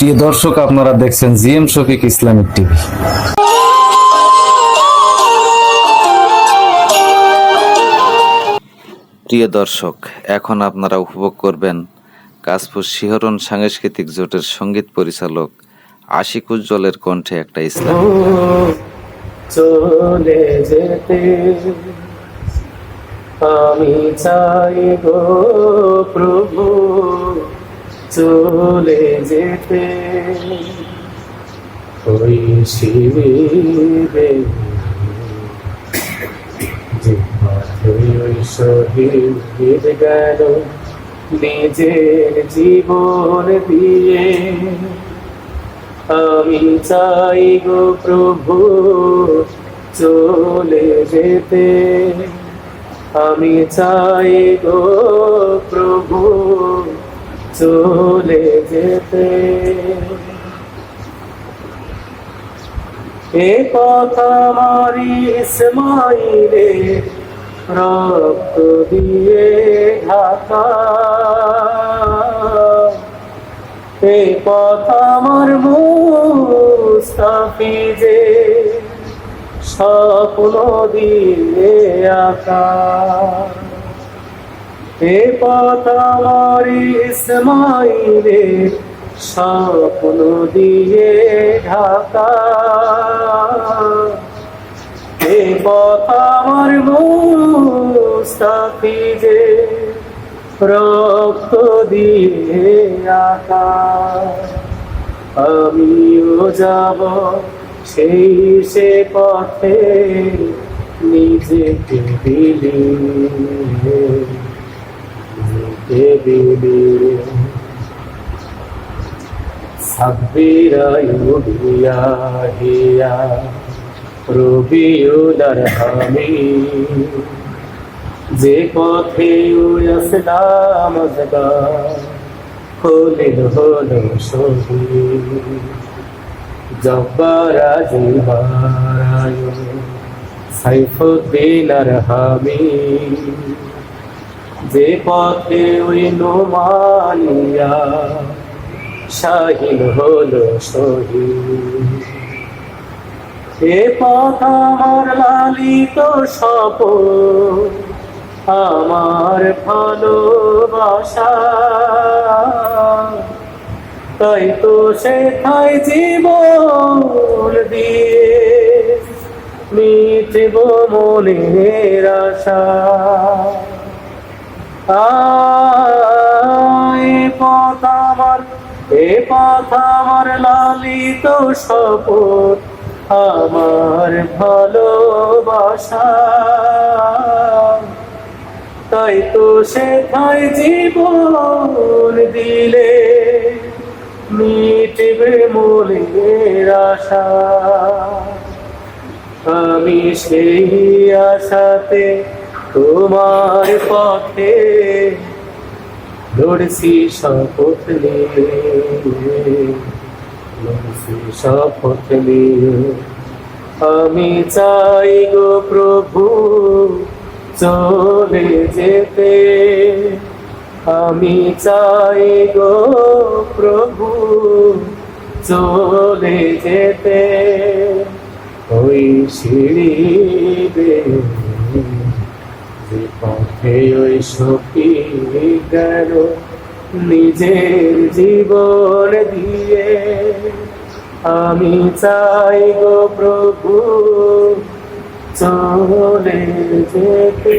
প্রিয় দর্শক আপনারা দেখছেন জিএম শফিক ইসলামিক টিভি। প্রিয় দর্শক এখন আপনারা উপভোগ করবেন কাশপুর শিহরণ সাংস্কৃতিক জোটের সংগীত পরিচালক আশিক উজ্জ্বলের কণ্ঠে একটা ইসলাম। চলে যেতে আমি চাই গো প্রভু। চলে যেতে। ওই শিবিরে শহীদ গেল নিজের জীবন দিয়ে। আমি চাই গো প্রভু, চলে যেতে। আমি চাই গো চলে যেতে। এ কথা মারি ইসমাইলে রক্ত দিয়ে ঢাকা। এ কথা আমার মুস্তাফিজে স্বপ্ন দিয়ে আকা এ পথ আমার ইসমাইলে, স্বপ্ন দিয়ে ঢাকা। এ পথ আমার মুস্তাফিজে, রক্ত দিয়ে আকা। আমিও যাব সেই সে পথে, নিজেকে দিলি। নিজেকে দিলি সাব্বিরায়ুবিয়া হিয়া রবিউলার হামি যে পথে আসলাম খোলিল হলো শহীদ জব্বারা সাইফুদ্দিন আর হামি যে পথে ওই নোমানিয়া শাহিন হলো শহীদ। এ পথ আমার লালিত সপ আমার ভালোবাসা। তাই তো সেথায় জীবন দিয়ে মিটব মনের আশা। পথ আমার, এ পথ আমার লালিত শপথ, আমার ভালোবাসা। তাই তো সেথায় জীবন দিলে মিটবে মনের আশা। আমি সেই আশাতে তোমার পথে লড়ছি শপথ লড়ছি শপথ আমি চাই গো প্রভু, চলে যেতে। আমি চাই গো প্রভু, চলে যেতে। ওই সিঁড়ি বেয়ে পথে ওই সখী গেল নিজের জীবন দিয়ে। আমি চাই গো প্রভু চলে যেতে।